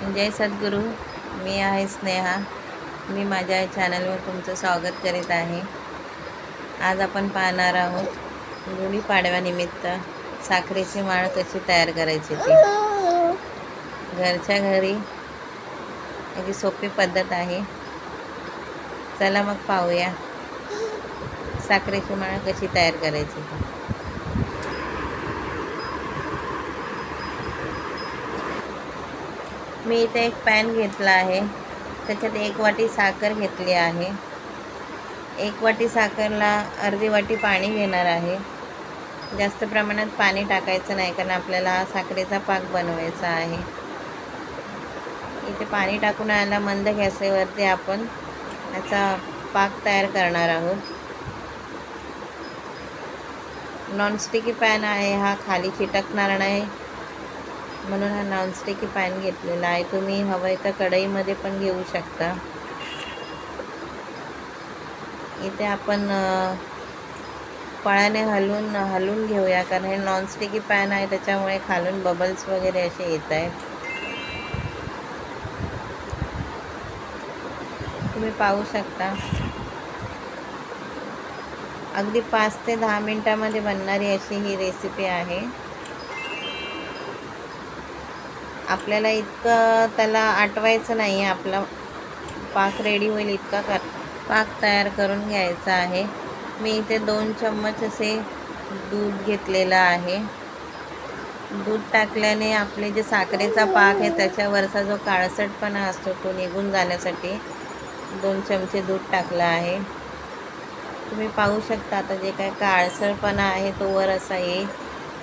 जय सद्गुरू मी आहे स्नेहा. मी माझ्या चॅनलवर तुमचं स्वागत करीत आहे. आज आपण पाहणार आहोत गुढीपाडव्यानिमित्त साखरेची माळ कशी तयार करायची ती. घरच्या घरी अगदी सोपी पद्धत आहे. चला मग पाहूया साखरेची माळ कशी तयार करायची ती. मी इथे एक पॅन घेतला आहे. त्याच्यात एक वाटी साखर घेतली आहे. एक वाटी साखरला अर्धी वाटी पाणी घेणार आहे. जास्त प्रमाणात पाणी टाकायचं नाही कारण आपल्याला हा साखरेचा पाक बनवायचा आहे. इथे पाणी टाकून आला मंद गॅसेवरती आपण याचा पाक तयार करणार आहोत. नॉनस्टिकी पॅन आहे. हा खाली चिटकणार नाही. म्हणून हा नॉनस्टिकी पॅन घेतलेला आहे. तुम्ही हवं आहे तर कढईमध्ये पण घेऊ शकता. इथे आपण पळ्याने हलवून हलवून घेऊया. कारण हे नॉनस्टिकी पॅन आहे त्याच्यामुळे खालून बबल्स वगैरे असे येत आहेत. तुम्ही पाहू शकता. अगदी पाच ते दहा मिनटामध्ये बनणारी अशी ही रेसिपी आहे. आपल्याला इतकं त्याला आटवायचं नाही आहे. आपला पाक रेडी होईल इतका कर पाक तयार करून घ्यायचा आहे. मी इथे दोन चम्मच असे दूध घेतलेलं आहे. दूध टाकल्याने आपले जे साखरेचा पाक आहे त्याच्यावरचा जो काळसटपणा असतो तो निघून जाण्यासाठी दोन चमचे दूध टाकलं आहे. तुम्ही पाहू शकता आता जे काय काळसरपणा आहे तो वर असा येईल.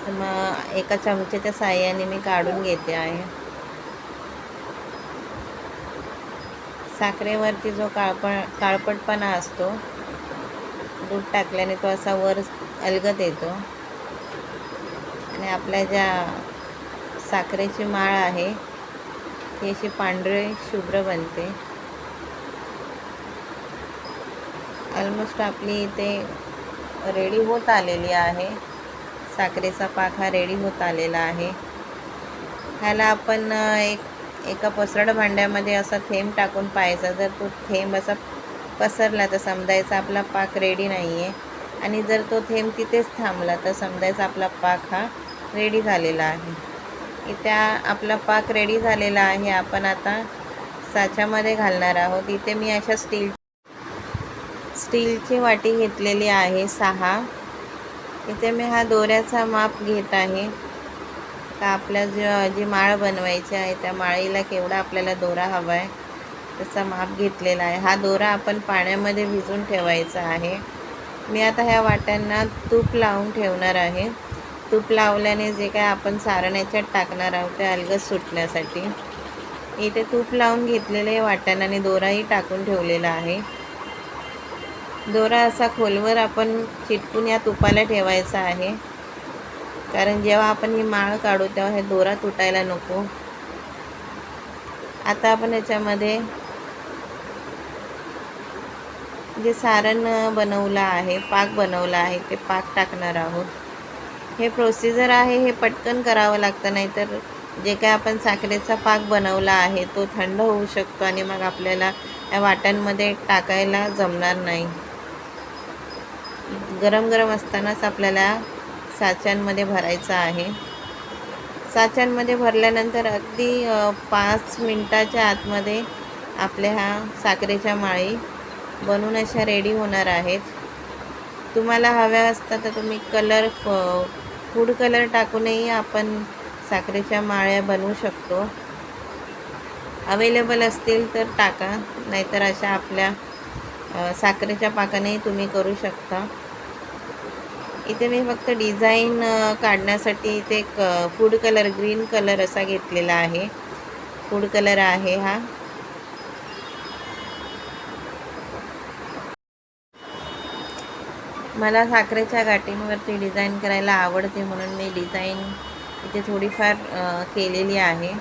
तर मग एका चमच्याच्या साह्याने मी काढून घेते आहे. साखरेवरती जो काळपण काळपटपणा असतो दूध टाकल्याने तो असा वर अलगत येतो. आणि आपल्या ज्या साखरेची माळ आहे ती अशी पांढरे शुभ्र बनते. ऑलमोस्ट आपली इथे रेडी होत आलेली आहे. साखरेचा पाक हा रेडी होत आलेला आहे. ह्याला आपण एक एका पसरड भांड्यामध्ये असा थेंब टाकून पाहायचा. जर तो थेंब असा पसरला तर समजायचा आपला पाक रेडी नाही आहे आणि जर तो थेंब तिथेच थांबला तर समजायचा आपला पाक हा रेडी झालेला आहे. इथे आपला पाक रेडी झालेला आहे. आपण आता साच्यामध्ये घालणार आहोत. इथे मी अशा स्टील स्टीलची वाटी घेतलेली आहे. सहा. इथे मी हा दोऱ्याचा माप घेत आहे. का आपल्या जे जी माळ बनवायची आहे त्या माळीला केवढा आपल्याला दोरा हवा आहे त्याचा माप घेतलेला आहे. हा दोरा आपण पाण्यामध्ये भिजून ठेवायचा आहे. मी आता ह्या वाट्यांना तूप लावून ठेवणार आहे. तूप लावल्याने जे काय आपण सारण याच्यात टाकणार आहोत ते अलगद सुटण्यासाठी. इथे तूप लावून घेतलेले वाट्यांना आणि दोराही टाकून ठेवलेला आहे. दोरा असा खोलवर आपण चिटकून या तुपाला ठेवायचा आहे. कारण जेव्हा आपण ही माळ काढू तेव्हा हे दोरा तुटायला नको. आता आपण याच्यामध्ये जे सारण बनवलं आहे पाक बनवला आहे ते पाक टाकणार आहोत. हे प्रोसिजर आहे हे पटकन करावं लागतं नाही तर जे काय आपण साखरेचा पाक बनवला आहे तो थंड होऊ शकतो आणि मग आपल्याला या वाट्यांमध्ये टाकायला जमणार नाही. गरम गरम असतानाच आपल्याला साच्यांमध्ये भरायचं आहे. साच्यांमध्ये भरल्यानंतर अगदी पाच मिनटाच्या आतमध्ये आपल्या हा साखरेच्या माळी बनून अशा रेडी होणार आहेत. तुम्हाला हव्या असतात तर तुम्ही कलर फ फूड कलर टाकूनही आपण साखरेच्या माळ्या बनवू शकतो. अवेलेबल असतील तर टाका नाहीतर अशा आपल्या साखरेच्या पाकानेही तुम्ही करू शकता. इथे मी फक्त डिझाईन काढण्यासाठी इथे एक फूड कलर ग्रीन कलर असा घेतलेला आहे. फूड कलर आहे हा. मला साखरेच्या गाठींवरती डिझाईन करायला आवडते म्हणून मी डिझाईन इथे थोडीफार केलेली आहे.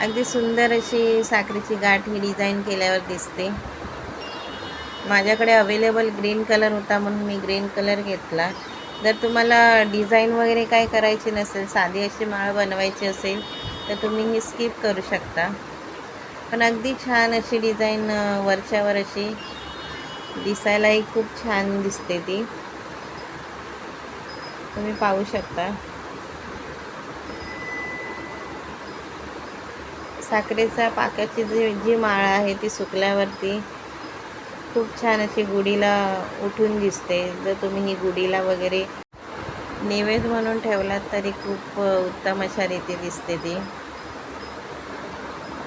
अगदी सुंदर अशी साखरेची गाठ ही डिझाईन केल्यावर दिसते. माझ्याकडे अवेलेबल ग्रीन कलर होता म्हणून मी ग्रीन कलर घेतला. जर तुम्हाला डिझाईन वगैरे काय करायची नसेल साधी अशी माळ बनवायची असेल तर तुम्ही ही स्किप करू शकता. पण अगदी छान अशी डिझाईन वरच्यावर अशी दिसायलाही खूप छान दिसते ती. तुम्ही पाहू शकता. साखरेच्या पाकाची जी जी माळ आहे ती सुकल्यावरती खूप छान अशी गुढीला उठून दिसते. जर तुम्ही ही गुढीला वगैरे नैवेद्य म्हणून ठेवलात तरी खूप उत्तम अशा रीती दिसते ती.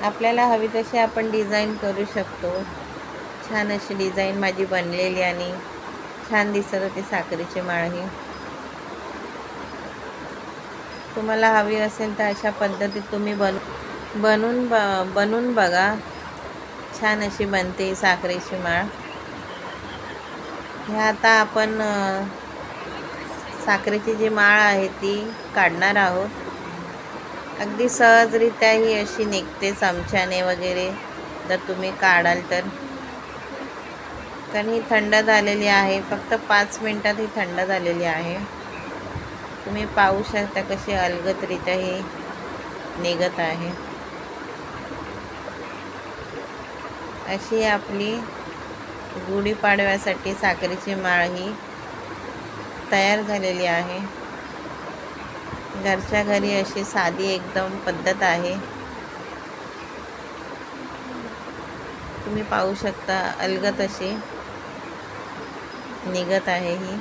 आपल्याला हवी तशी आपण डिझाईन करू शकतो. छान अशी डिझाईन माझी बनलेली आणि छान दिसत होती साखरेची माळ ही तुम्हाला हवी असेल तर अशा पद्धतीत तुम्ही बन बनवून ब बनवून बघा. छान अशी बनते साखरेची माळ. ह्या आता आपण साखरेची जी माळ आहे ती काढणार आहोत. अगदी सहजरित्या ही अशी निघते चमच्याने वगैरे जर तुम्ही काढाल तर. कारण ही थंड झालेली आहे फक्त पाच मिनटात ही थंड झालेली आहे. तुम्ही पाहू शकता कशी अलगतरित्या ही निघत आहे. अशी आपली गुढीपाडव्यासाठी साखरेची माळ ही तयार झालेली आहे. घरच्या घरी अशी साधी एकदम पद्धत आहे. तुम्ही पाहू शकता अलगत अशी निघत आहे ही.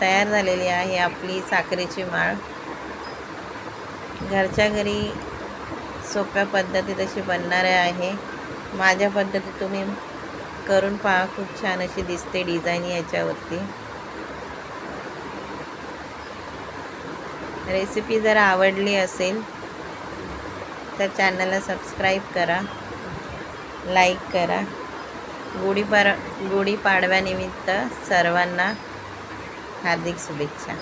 तयार झालेली आहे आपली साखरेची माळ. घरच्या घरी सोप्या पद्धतीत अशी बनणारे आहे. माझ्या पद्धतीत तुम्ही करून पहा खूप छान अशी दिसते डिझाईन याच्यावरती. रेसिपी जर आवडली असेल तर चॅनलला सबस्क्राईब करा लाईक करा. गुढीपार गुढीपाडव्यानिमित्त सर्वांना हार्दिक शुभेच्छा.